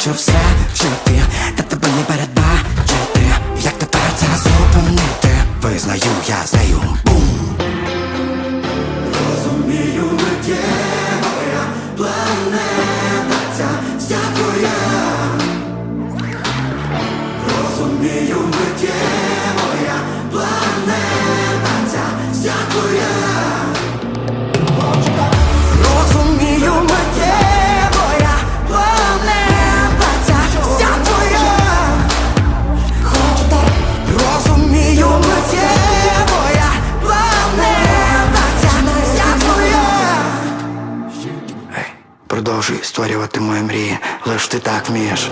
хочу все вчити, та тебе не передбачити, як тепер це зупинити. Визнаю я з нею бум. Розумію, миттєвая планета ця вся твоя. Розумію, миттєвая планета ця вся твоя. Продовжуй створювати мої мрії, лиш ти так вмієш.